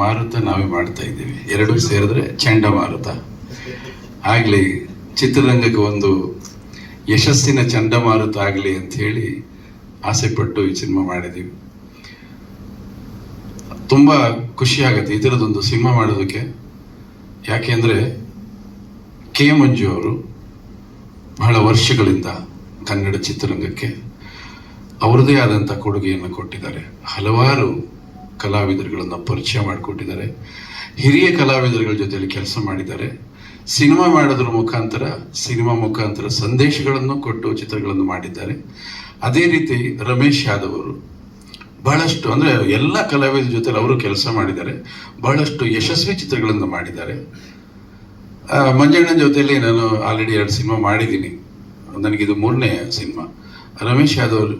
ಮಾರುತ ನಾವೇ ಮಾಡ್ತಾ ಇದ್ದೀವಿ. ಎರಡು ಸೇರಿದ್ರೆ ಚಂಡಮಾರುತ ಆಗಲಿ, ಚಿತ್ರರಂಗಕ್ಕೆ ಒಂದು ಯಶಸ್ಸಿನ ಚಂಡಮಾರುತ ಆಗಲಿ ಅಂತ ಹೇಳಿ ಆಸೆಪಟ್ಟು ಈ ಸಿನಿಮಾ ಮಾಡಿದ್ದೀವಿ ತುಂಬ ಖುಷಿ ಆಗುತ್ತೆ ಈ ಥರದೊಂದು ಸಿನಿಮಾ ಮಾಡೋದಕ್ಕೆ. ಯಾಕೆಂದರೆ ಕೆ ಮಂಜು ಅವರು ಬಹಳ ವರ್ಷಗಳಿಂದ ಕನ್ನಡ ಚಿತ್ರರಂಗಕ್ಕೆ ಅವರದೇ ಆದಂಥ ಕೊಡುಗೆಯನ್ನು ಕೊಟ್ಟಿದ್ದಾರೆ. ಹಲವಾರು ಕಲಾವಿದರುಗಳನ್ನು ಪರಿಚಯ ಮಾಡಿಕೊಟ್ಟಿದ್ದಾರೆ. ಹಿರಿಯ ಕಲಾವಿದರುಗಳ ಜೊತೆಯಲ್ಲಿ ಕೆಲಸ ಮಾಡಿದ್ದಾರೆ. ಸಿನಿಮಾ ಮಾಡೋದ್ರ ಮುಖಾಂತರ, ಸಿನಿಮಾ ಮುಖಾಂತರ ಸಂದೇಶಗಳನ್ನು ಕೊಟ್ಟು ಚಿತ್ರಗಳನ್ನು ಮಾಡಿದ್ದಾರೆ. ಅದೇ ರೀತಿ ರಮೇಶ್ ಯಾದವ್ ಅವರು ಬಹಳಷ್ಟು ಅಂದರೆ ಎಲ್ಲ ಕಲಾವಿದರ ಜೊತೆ ಅವರು ಕೆಲಸ ಮಾಡಿದ್ದಾರೆ. ಬಹಳಷ್ಟು ಯಶಸ್ವಿ ಚಿತ್ರಗಳನ್ನು ಮಾಡಿದ್ದಾರೆ. ಮಂಜಣ್ಣನ ಜೊತೆಯಲ್ಲಿ ನಾನು ಆಲ್ರೆಡಿ ಎರಡು ಸಿನಿಮಾ ಮಾಡಿದ್ದೀನಿ. ನನಗಿದು ಮೂರನೇ ಸಿನಿಮಾ. ರಮೇಶ್ ಯಾದವ್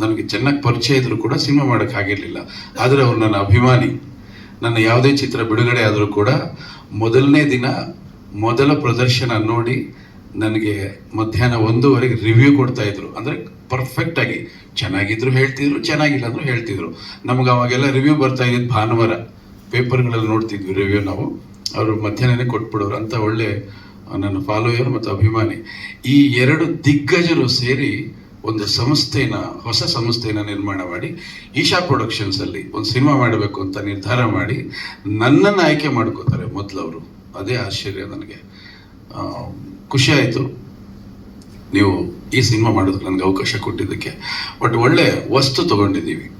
ನನಗೆ ಚೆನ್ನಾಗಿ ಪರಿಚಯ ಇದ್ರು ಕೂಡ ಸಿನಿಮಾ ಮಾಡೋಕ್ಕಾಗಿರಲಿಲ್ಲ ಆದರೆ ಅವ್ರು ನನ್ನ ಅಭಿಮಾನಿ. ನನ್ನ ಯಾವುದೇ ಚಿತ್ರ ಬಿಡುಗಡೆ ಆದರೂ ಕೂಡ ಮೊದಲನೇ ದಿನ ಮೊದಲ ಪ್ರದರ್ಶನ ನೋಡಿ ನನಗೆ ಮಧ್ಯಾಹ್ನ ಒಂದೂವರೆಗೆ ರಿವ್ಯೂ ಕೊಡ್ತಾ ಇದ್ರು. ಅಂದರೆ ಪರ್ಫೆಕ್ಟಾಗಿ ಚೆನ್ನಾಗಿದ್ರು ಹೇಳ್ತಿದ್ರು, ಚೆನ್ನಾಗಿಲ್ಲ ಅಂದ್ರೂ ಹೇಳ್ತಿದ್ರು. ನಮ್ಗೆ ಅವಾಗೆಲ್ಲ ರಿವ್ಯೂ ಬರ್ತಾ ಇದ್ದಿದ್ದು ಭಾನುವಾರ. ಪೇಪರ್ಗಳಲ್ಲಿ ನೋಡ್ತಿದ್ವಿ ರಿವ್ಯೂ ನಾವು. ಅವರು ಮಧ್ಯಾಹ್ನನೇ ಕೊಟ್ಬಿಡೋರು ಅಂತ ಒಳ್ಳೆ ನನ್ನ ಫಾಲೋಯರ್ ಮತ್ತು ಅಭಿಮಾನಿ. ಈ ಎರಡು ದಿಗ್ಗಜರು ಸೇರಿ ಒಂದು ಸಂಸ್ಥೆನ, ಹೊಸ ಸಂಸ್ಥೆನ ನಿರ್ಮಾಣ ಮಾಡಿ, ಈಶಾ ಪ್ರೊಡಕ್ಷನ್ಸ್ ಅಲ್ಲಿ ಒಂದು ಸಿನಿಮಾ ಮಾಡಬೇಕು ಅಂತ ನಿರ್ಧಾರ ಮಾಡಿ, ನನ್ನನ್ನು ಆಯ್ಕೆ ಮಾಡ್ಕೋತಾರೆ ಮೊದಲು ಅವರು ಅದೇ ಆಶ್ಚರ್ಯ ನನಗೆ. ಖುಷಿ ಆಯಿತು. ನೀವು ಈ ಸಿನಿಮಾ ಮಾಡೋದಕ್ಕೆ ನನಗೆ ಅವಕಾಶ ಕೊಟ್ಟಿದ್ದಕ್ಕೆ. ಬಟ್ ಒಳ್ಳೆ ವಸ್ತು ತಗೊಂಡಿದ್ದೀವಿ.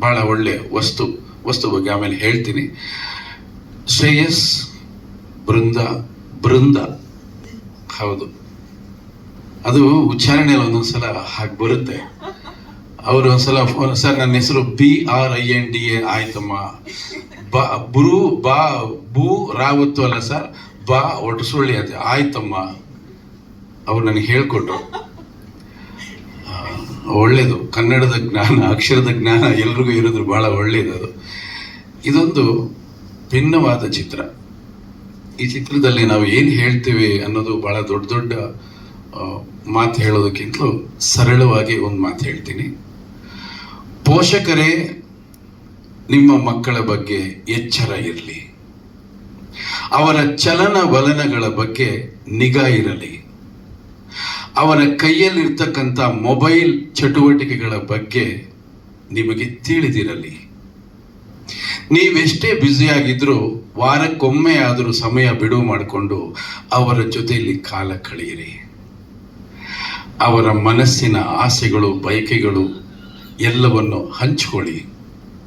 ಭಾಳ ಒಳ್ಳೆ ವಸ್ತು ವಸ್ತು ಬಗ್ಗೆ ಆಮೇಲೆ ಹೇಳ್ತೀನಿ. ಶ್ರೇಯಸ್, ಬೃಂದ ಬೃಂದ. ಹೌದು. ಅದು ಉಚ್ಚಾರಣೆಯಲ್ಲಿ ಒಂದೊಂದ್ಸಲ ಹಾಗೆ ಬರುತ್ತೆ. ಅವರು ಒಂದ್ಸಲ ಫೋನ್, ಸರ್, ನನ್ನ ಹೆಸರು B R I N D A ಆಯ್ತಮ್ಮ. ಬಾ ಬ್ರೂ ಬಾ ಬೂ ರಾವತ್ತು ಅಲ್ಲ ಸರ್, ಬಾ ಒಟಸುಳ್ಳಿ ಅಂತ ಆಯ್ತಮ್ಮ. ಅವ್ರು ನನಗೆ ಹೇಳ್ಕೊಟ್ರು. ಒಳ್ಳೇದು. ಕನ್ನಡದ ಜ್ಞಾನ, ಅಕ್ಷರದ ಜ್ಞಾನ ಎಲ್ರಿಗೂ ಇರೋದು ಒಳ್ಳೇದು ಅದು. ಇದೊಂದು ಭಿನ್ನವಾದ ಚಿತ್ರ. ಈ ಚಿತ್ರದಲ್ಲಿ ನಾವು ಏನು ಹೇಳ್ತೀವಿ ಅನ್ನೋದು ಬಹಳ ದೊಡ್ಡ ದೊಡ್ಡ ಮಾತು ಹೇಳೋದಕ್ಕಿಂತಲೂ ಸರಳವಾಗಿ ಒಂದು ಮಾತು ಹೇಳ್ತೀನಿ. ಪೋಷಕರೇ, ನಿಮ್ಮ ಮಕ್ಕಳ ಬಗ್ಗೆ ಎಚ್ಚರ ಇರಲಿ. ಅವರ ಚಲನವಲನಗಳ ಬಗ್ಗೆ ನಿಗಾ ಇರಲಿ. ಅವರ ಕೈಯಲ್ಲಿರ್ತಕ್ಕಂಥ ಮೊಬೈಲ್ ಚಟುವಟಿಕೆಗಳ ಬಗ್ಗೆ ನಿಮಗೆ ತಿಳಿದಿರಲಿ. ನೀವೆಷ್ಟೇ ಬ್ಯುಸಿಯಾಗಿದ್ದರೂ ವಾರಕ್ಕೊಮ್ಮೆ ಆದರೂ ಸಮಯ ಬಿಡುವು ಮಾಡಿಕೊಂಡು ಅವರ ಜೊತೆಯಲ್ಲಿ ಕಾಲ ಕಳೆಯಿರಿ. ಅವರ ಮನಸ್ಸಿನ ಆಸೆಗಳು, ಬಯಕೆಗಳು ಎಲ್ಲವನ್ನು ಹಂಚಿಕೊಳ್ಳಿ.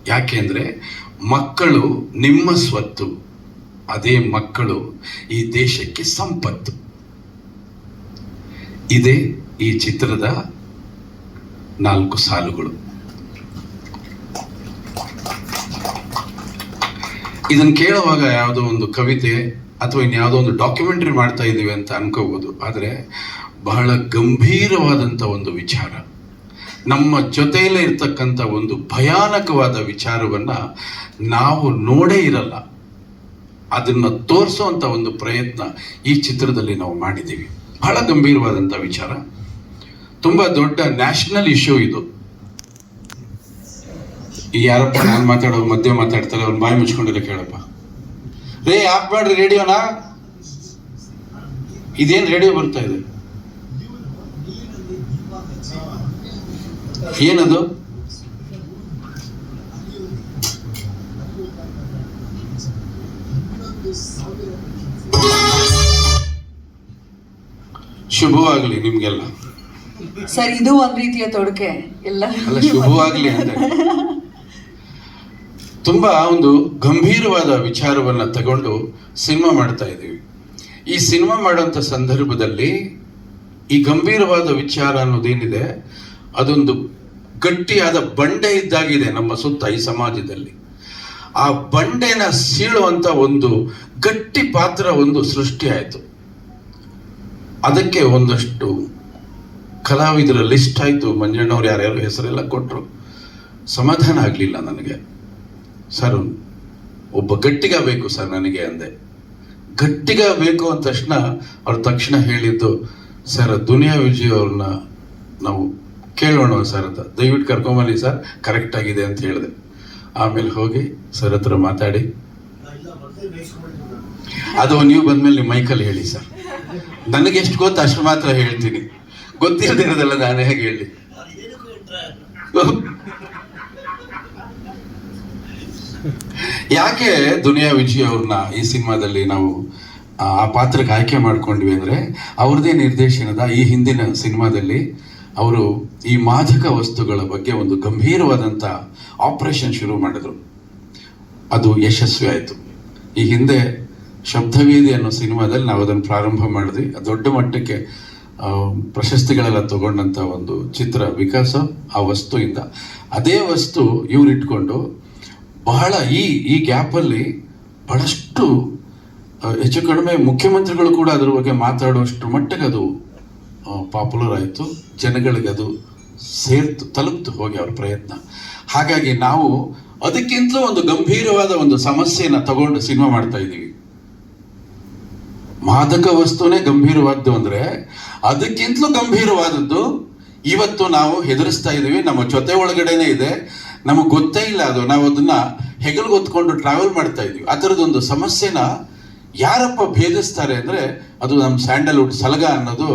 ಯಾಕೆಂದರೆ ಮಕ್ಕಳು ನಿಮ್ಮ ಸ್ವತ್ತು, ಅದೇ ಮಕ್ಕಳು ಈ ದೇಶಕ್ಕೆ ಸಂಪತ್ತು. ಇದೇ ಈ ಚಿತ್ರದ ನಾಲ್ಕು ಸಾಲುಗಳು. ಇದನ್ನು ಕೇಳುವಾಗ ಯಾವುದೋ ಒಂದು ಕವಿತೆ ಅಥವಾ ಇನ್ಯಾವುದೋ ಒಂದು ಡಾಕ್ಯುಮೆಂಟ್ರಿ ಮಾಡ್ತಾ ಇದ್ದೀವಿ ಅಂತ ಅನ್ಕೋಬೋದು. ಆದರೆ ಬಹಳ ಗಂಭೀರವಾದಂಥ ಒಂದು ವಿಚಾರ. ನಮ್ಮ ಜೊತೆಯಲ್ಲೇ ಇರ್ತಕ್ಕಂಥ ಒಂದು ಭಯಾನಕವಾದ ವಿಚಾರವನ್ನು ನಾವು ನೋಡೇ ಇರಲ್ಲ. ಅದನ್ನು ತೋರಿಸುವಂಥ ಒಂದು ಪ್ರಯತ್ನ ಈ ಚಿತ್ರದಲ್ಲಿ ನಾವು ಮಾಡಿದ್ದೀವಿ. ಬಹಳ ಗಂಭೀರವಾದಂಥ ವಿಚಾರ. ತುಂಬ ದೊಡ್ಡ ನ್ಯಾಷನಲ್ ಇಶ್ಯೂ ಇದು. ಯಾರಪ್ಪ ನಾನು ಮಾತಾಡೋ ಮಧ್ಯೆ ಮಾತಾಡ್ತಾರೆ ಅವ್ರು ಬಾಯಿ ಮುಚ್ಕೊಂಡಿಲ್ಲ ಕೇಳಪ್ಪ. ರೇ ಆಫ್ ಮಾಡ್ರಿ ರೇಡಿಯೋನಾ. ಇದೇನು ರೇಡಿಯೋ ಬರ್ತಾ ಇದೆ? ಏನದು? ಶುಭವಾಗಲಿ ನಿಮ್ಗೆಲ್ಲ. ಸರ್ ಇದು ಒಂದ್ ರೀತಿಯ ತೊಡಕೆ. ಇಲ್ಲ ಅಲ್ಲ ಶುಭವಾಗಲಿ ಅಂದ್ರೆ ತುಂಬಾ ಒಂದು ಗಂಭೀರವಾದ ವಿಚಾರವನ್ನ ತಗೊಂಡು ಸಿನಿಮಾ ಮಾಡ್ತಾ ಇದ್ದೀವಿ. ಈ ಸಿನಿಮಾ ಮಾಡುವಂಥ ಸಂದರ್ಭದಲ್ಲಿ ಈ ಗಂಭೀರವಾದ ವಿಚಾರ ಅನ್ನೋದೇನಿದೆ ಅದೊಂದು ಗಟ್ಟಿಯಾದ ಬಂಡೆ ಇದ್ದಾಗಿದೆ ನಮ್ಮ ಸುತ್ತ ಈ ಸಮಾಜದಲ್ಲಿ. ಆ ಬಂಡೆನ ಸೀಳುವಂತ ಒಂದು ಗಟ್ಟಿ ಪಾತ್ರ ಒಂದು ಸೃಷ್ಟಿ ಆಯಿತು. ಅದಕ್ಕೆ ಒಂದಷ್ಟು ಕಲಾವಿದರ ಲಿಸ್ಟ್ ಆಯಿತು. ಮಂಜಣ್ಣವ್ರು ಯಾರ್ಯಾರು ಹೆಸರೆಲ್ಲ ಕೊಟ್ಟರು ಸಮಾಧಾನ ಆಗಲಿಲ್ಲ ನನಗೆ. ಸರ್, ಒಬ್ಬ ಗಟ್ಟಿಗ ಬೇಕು ಸರ್ ನನಗೆ ಅಂದೆ. ಗಟ್ಟಿಗ ಬೇಕು ಅಂದ ತಕ್ಷಣ ಅವ್ರ ತಕ್ಷಣ ಹೇಳಿದ್ದು ಸರ್, ದುನಿಯಾ ವಿಜಯ್ ಅವ್ರನ್ನ ನಾವು ಕೇಳೋಣ ಸರ್ ಅಂತ. ದಯವಿಟ್ಟು ಕರ್ಕೊಂಬನ್ನಿ ಸರ್ ಕರೆಕ್ಟ್ ಆಗಿದೆ ಅಂತ ಹೇಳಿದೆ. ಆಮೇಲೆ ಹೋಗಿ ಸರ್ ಹತ್ರ ಮಾತಾಡಿ. ಅದು ನೀವು ಬಂದ್ಮೇಲೆ ನಿಮ್ಮ ಮೈಕಲ್ಲಿ ಹೇಳಿ ಸರ್. ನನಗೆ ಎಷ್ಟು ಗೊತ್ತು ಅಷ್ಟು ಮಾತ್ರ ಹೇಳ್ತೀನಿ. ಗೊತ್ತಿಲ್ಲದಿರೋದೆಲ್ಲ ನಾನು ಹೇಗೆ ಹೇಳಿ. ಯಾಕೆ ದುನಿಯಾ ವಿಜಯ್ ಅವ್ರನ್ನ ಈ ಸಿನಿಮಾದಲ್ಲಿ ನಾವು ಆ ಪಾತ್ರಕ್ಕೆ ಆಯ್ಕೆ ಮಾಡ್ಕೊಂಡ್ವಿ ಅಂದ್ರೆ ಅವ್ರದ್ದೇ ನಿರ್ದೇಶನದ ಈ ಹಿಂದಿನ ಸಿನಿಮಾದಲ್ಲಿ ಅವರು ಈ ಮಾದಕ ವಸ್ತುಗಳ ಬಗ್ಗೆ ಒಂದು ಗಂಭೀರವಾದಂಥ ಆಪರೇಷನ್ ಶುರು ಮಾಡಿದ್ರು. ಅದು ಯಶಸ್ವಿ ಆಯಿತು. ಈ ಹಿಂದೆ ಶಬ್ದವೇದಿ ಅನ್ನೋ ಸಿನಿಮಾದಲ್ಲಿ ನಾವು ಅದನ್ನು ಪ್ರಾರಂಭ ಮಾಡಿದ್ವಿ. ದೊಡ್ಡ ಮಟ್ಟಕ್ಕೆ ಪ್ರಶಸ್ತಿಗಳೆಲ್ಲ ತಗೊಂಡಂಥ ಒಂದು ಚಿತ್ರ ವಿಕಾಸ ಆ ವಸ್ತುವಿಂದ. ಅದೇ ವಸ್ತು ಇವ್ರು ಇಟ್ಕೊಂಡು ಬಹಳ ಈ ಈ ಗ್ಯಾಪಲ್ಲಿ ಬಹಳಷ್ಟು ಹೆಚ್ಚು ಕಡಿಮೆ ಮುಖ್ಯಮಂತ್ರಿಗಳು ಕೂಡ ಅದರ ಬಗ್ಗೆ ಮಾತಾಡುವಷ್ಟು ಮಟ್ಟಿಗೆ ಅದು ಪಾಪ್ಯುಲರ್ ಆಯಿತು. ಜನಗಳಿಗೆ ಅದು ಸೇರ್ತು, ತಲುಪ್ತು ಹೋಗಿ ಅವ್ರ ಪ್ರಯತ್ನ. ಹಾಗಾಗಿ ನಾವು ಅದಕ್ಕಿಂತಲೂ ಒಂದು ಗಂಭೀರವಾದ ಒಂದು ಸಮಸ್ಯೆಯನ್ನು ತಗೊಂಡು ಸಿನಿಮಾ ಮಾಡ್ತಾ ಇದ್ದೀವಿ. ಮಾದಕ ವಸ್ತುನೇ ಗಂಭೀರವಾದ್ದು ಅಂದರೆ ಅದಕ್ಕಿಂತಲೂ ಗಂಭೀರವಾದದ್ದು ಇವತ್ತು ನಾವು ಹೆದರಿಸ್ತಾ ಇದ್ದೀವಿ. ನಮ್ಮ ಜೊತೆ ಒಳಗಡೆನೆ ಇದೆ. ನಮಗೆ ಗೊತ್ತೇ ಇಲ್ಲ ಅದು. ನಾವು ಅದನ್ನ ಹೆಗಲ್ಗೆ ಹೊತ್ಕೊಂಡು ಟ್ರಾವೆಲ್ ಮಾಡ್ತಾ ಇದ್ದೀವಿ. ಆ ಸಮಸ್ಯೆನ ಯಾರಪ್ಪ ಭೇದಿಸ್ತಾರೆ ಅಂದರೆ ಅದು ನಮ್ಮ ಸ್ಯಾಂಡಲ್ವುಡ್ ಸಲಗ ಅನ್ನೋದು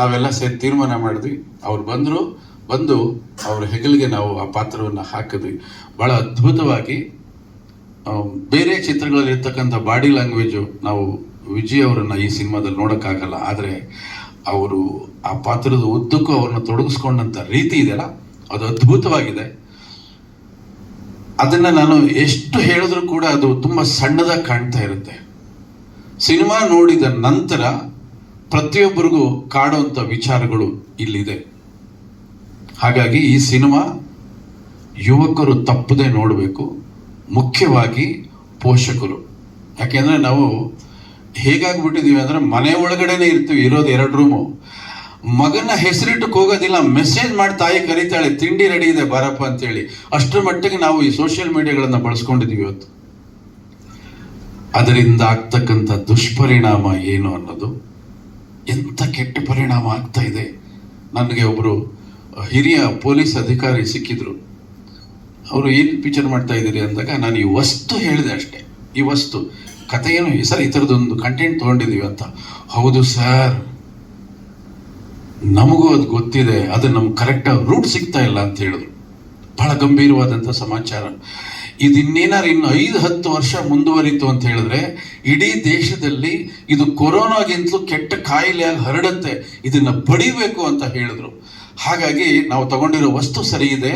ನಾವೆಲ್ಲ ಸೇರಿ ತೀರ್ಮಾನ ಮಾಡಿದ್ವಿ. ಅವ್ರು ಬಂದರು, ಬಂದು ಅವ್ರ ಹೆಗಲಿಗೆ ನಾವು ಆ ಪಾತ್ರವನ್ನು ಹಾಕಿದ್ವಿ. ಭಾಳ ಅದ್ಭುತವಾಗಿ ಬೇರೆ ಚಿತ್ರಗಳಲ್ಲಿ ಇರ್ತಕ್ಕಂಥ ಬಾಡಿ ಲ್ಯಾಂಗ್ವೇಜು ನಾವು ವಿಜಯ್ ಅವರನ್ನು ಈ ಸಿನಿಮಾದಲ್ಲಿ ನೋಡೋಕ್ಕಾಗಲ್ಲ. ಆದರೆ ಅವರು ಆ ಪಾತ್ರದ ಉದ್ದಕ್ಕೂ ಅವ್ರನ್ನ ತೊಡಗಿಸ್ಕೊಂಡಂಥ ರೀತಿ ಇದೆಯಲ್ಲ, ಅದು ಅದ್ಭುತವಾಗಿದೆ. ಅದನ್ನು ನಾನು ಎಷ್ಟು ಹೇಳಿದ್ರು ಕೂಡ ಅದು ತುಂಬ ಸಣ್ಣದಾಗಿ ಕಾಣ್ತಾ ಇರುತ್ತೆ. ಸಿನಿಮಾ ನೋಡಿದ ನಂತರ ಪ್ರತಿಯೊಬ್ಬರಿಗೂ ಕಾಡುವಂಥ ವಿಚಾರಗಳು ಇಲ್ಲಿದೆ. ಹಾಗಾಗಿ ಈ ಸಿನಿಮಾ ಯುವಕರು ತಪ್ಪದೆ ನೋಡಬೇಕು. ಮುಖ್ಯವಾಗಿ ಪೋಷಕರು. ಯಾಕೆಂದ್ರೆ ನಾವು ಹೇಗಾಗ್ಬಿಟ್ಟಿದೀವಿ ಅಂದರೆ ಮನೆ ಒಳಗಡೆನೆ ಇರ್ತೀವಿ, ಇರೋದು ಎರಡು ರೂಮು. ಮಗನ ಹೆಸರಿಟ್ಟಕ್ಕೆ ಹೋಗೋದಿಲ್ಲ, ಮೆಸೇಜ್ ಮಾಡಿ ತಾಯಿ ಕರೀತಾಳೆ, ತಿಂಡಿ ರೆಡಿ ಇದೆ, ಬಾರಪ್ಪ ಅಂತೇಳಿ. ಅಷ್ಟರ ಮಟ್ಟಿಗೆ ನಾವು ಈ ಸೋಷಿಯಲ್ ಮೀಡಿಯಾಗಳನ್ನು ಬಳಸ್ಕೊಂಡಿದ್ದೀವಿ ಇವತ್ತು. ಅದರಿಂದ ಆಗ್ತಕ್ಕಂಥ ದುಷ್ಪರಿಣಾಮ ಏನು ಅನ್ನೋದು ಎಂಥ ಕೆಟ್ಟ ಪರಿಣಾಮ ಆಗ್ತಾ ಇದೆ? ನನಗೆ ಒಬ್ಬರು ಹಿರಿಯ ಪೊಲೀಸ್ ಅಧಿಕಾರಿ ಸಿಕ್ಕಿದ್ರು. ಅವರು ಏನು ಪಿಕ್ಚರ್ ಮಾಡ್ತಾ ಇದ್ದೀರಿ ಅಂದಾಗ ನಾನು ಈ ವಸ್ತು ಹೇಳಿದೆ ಅಷ್ಟೇ. ಈ ವಸ್ತು ಕಥೆ ಏನು ಸರ್ ಈ ಥರದೊಂದು ಕಂಟೆಂಟ್ ತೊಗೊಂಡಿದ್ದೀವಿ ಅಂತ. ಹೌದು ಸರ್ ನಮಗೂ ಅದು ಗೊತ್ತಿದೆ. ಅದು ನಮ್ಗೆ ಕರೆಕ್ಟಾಗಿ ರೂಟ್ ಸಿಗ್ತಾ ಇಲ್ಲ ಅಂತ ಹೇಳಿದ್ರು. ಬಹಳ ಗಂಭೀರವಾದಂಥ ಸಮಾಚಾರ. ಇದು ಇನ್ನೇನಾರು ಇನ್ನು ಐದು, ಹತ್ತು ವರ್ಷ ಮುಂದುವರಿತು ಅಂತ ಹೇಳಿದ್ರೆ, ಇಡೀ ದೇಶದಲ್ಲಿ ಇದು ಕೊರೋನಾಗಿಂತಲೂ ಕೆಟ್ಟ ಕಾಯಿಲೆಯಾಗಿ ಹರಡುತ್ತೆ, ಇದನ್ನ ಪಡಿಬೇಕು ಅಂತ ಹೇಳಿದ್ರು. ಹಾಗಾಗಿ ನಾವು ತಗೊಂಡಿರೋ ವಸ್ತು ಸರಿ ಇದೆ.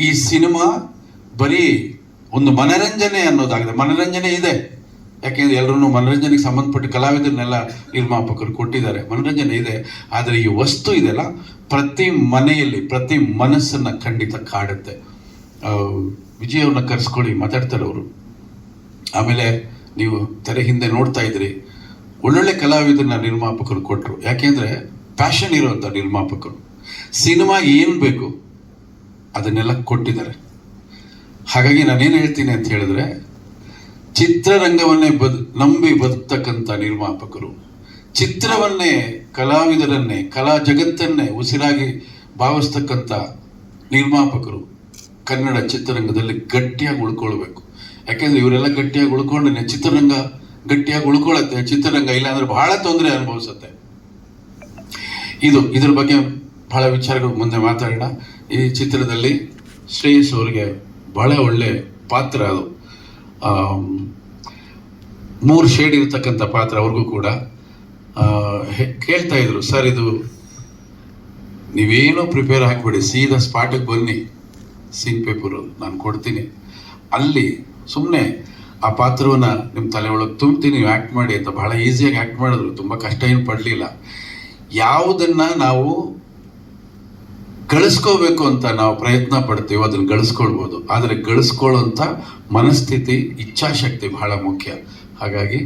ಈ ಸಿನಿಮಾ ಬರೀ ಒಂದು ಮನರಂಜನೆ ಅನ್ನೋದಾಗಿದೆ. ಮನರಂಜನೆ ಇದೆ. ಯಾಕೆಂದ್ರೆ ಎಲ್ಲರೂ ಮನರಂಜನೆಗೆ ಸಂಬಂಧಪಟ್ಟ ಕಲಾವಿದರನ್ನೆಲ್ಲ ನಿರ್ಮಾಪಕರು ಕೊಟ್ಟಿದ್ದಾರೆ. ಮನರಂಜನೆ ಇದೆ. ಆದರೆ ಈ ವಸ್ತು ಇದೆಯಲ್ಲ ಪ್ರತಿ ಮನೆಯಲ್ಲಿ, ಪ್ರತಿ ಮನಸ್ಸನ್ನು ಖಂಡಿತ ಕಾಡುತ್ತೆ. ವಿಜಯ್ ಅವ್ರನ್ನ ಕರೆಸ್ಕೊಳ್ಳಿ, ಮಾತಾಡ್ತಾರೆ ಅವರು. ಆಮೇಲೆ ನೀವು ತೆರೆ ಹಿಂದೆ ನೋಡ್ತಾ ಇದ್ರಿ. ಒಳ್ಳೊಳ್ಳೆ ಕಲಾವಿದರನ್ನ ನಿರ್ಮಾಪಕರು ಕೊಟ್ಟರು ಯಾಕೆಂದರೆ ಪ್ಯಾಷನ್ ಇರುವಂಥ ನಿರ್ಮಾಪಕರು. ಸಿನಿಮಾ ಏನು ಬೇಕು ಅದನ್ನೆಲ್ಲ ಕೊಟ್ಟಿದ್ದಾರೆ. ಹಾಗಾಗಿ ನಾನೇನು ಹೇಳ್ತೀನಿ ಅಂತ ಹೇಳಿದ್ರೆ, ಚಿತ್ರರಂಗವನ್ನೇ ಬದ್, ನಂಬಿ ಬದುಕ್ತಕ್ಕಂಥ ನಿರ್ಮಾಪಕರು, ಚಿತ್ರವನ್ನೇ, ಕಲಾವಿದರನ್ನೇ, ಕಲಾ ಜಗತ್ತನ್ನೇ ಉಸಿರಾಗಿ ಭಾವಿಸ್ತಕ್ಕಂಥ ನಿರ್ಮಾಪಕರು ಕನ್ನಡ ಚಿತ್ರರಂಗದಲ್ಲಿ ಗಟ್ಟಿಯಾಗಿ ಉಳ್ಕೊಳ್ಬೇಕು. ಯಾಕೆಂದ್ರೆ ಇವರೆಲ್ಲ ಗಟ್ಟಿಯಾಗಿ ಉಳ್ಕೊಂಡ್ರೆ ಚಿತ್ರರಂಗ ಗಟ್ಟಿಯಾಗಿ ಉಳ್ಕೊಳ್ಳುತ್ತೆ ಚಿತ್ರರಂಗ ಇಲ್ಲಾಂದ್ರೆ ಬಹಳ ತೊಂದರೆ ಅನುಭವಿಸುತ್ತೆ. ಇದು, ಇದ್ರ ಬಗ್ಗೆ ಬಹಳ ವಿಚಾರಗಳು ಮುಂದೆ ಮಾತಾಡೋಣ. ಈ ಚಿತ್ರದಲ್ಲಿ ಶ್ರೇಯಸ್ ಅವರಿಗೆ ಬಹಳ ಒಳ್ಳೆ ಪಾತ್ರ ಅದು. ಮೂರು ಶೇಡ್ ಇರತಕ್ಕಂಥ ಪಾತ್ರ ಅವ್ರಿಗೂ ಕೂಡ. ಕೇಳ್ತಾ ಇದ್ರು, ಸರ್, ಇದು ನೀವೇನೋ ಪ್ರಿಪೇರ್ ಹಾಕ್ಬಿಡಿ, ಸೀದಾ ಸ್ಪಾಟಿಗೆ ಬನ್ನಿ. ಸೀನ್ ಪೇಪರು ನಾನು ಕೊಡ್ತೀನಿ. ಅಲ್ಲಿ ಸುಮ್ಮನೆ ಆ ಪಾತ್ರವನ್ನ ನಿಮ್ಮ ತಲೆ ಒಳಗೆ ತುಂಬ್ತೀನಿ, ನೀವು ಆ್ಯಕ್ಟ್ ಮಾಡಿ ಅಂತ ಬಹಳ ಈಸಿಯಾಗಿ ಆ್ಯಕ್ಟ್ ಮಾಡಿದ್ರು. ತುಂಬ ಕಷ್ಟ ಏನು ಪಡಲಿಲ್ಲ. ಯಾವುದನ್ನ ನಾವು ಗಳಿಸ್ಕೋಬೇಕು ಅಂತ ನಾವು ಪ್ರಯತ್ನ ಪಡ್ತೀವೋ ಅದನ್ನ ಗಳಿಸ್ಕೊಳ್ಬೋದು. ಆದರೆ ಗಳಿಸ್ಕೊಳ್ಳೋಂಥ ಮನಸ್ಥಿತಿ, ಇಚ್ಛಾಶಕ್ತಿ ಬಹಳ ಮುಖ್ಯ. ಹಾಗಾಗಿ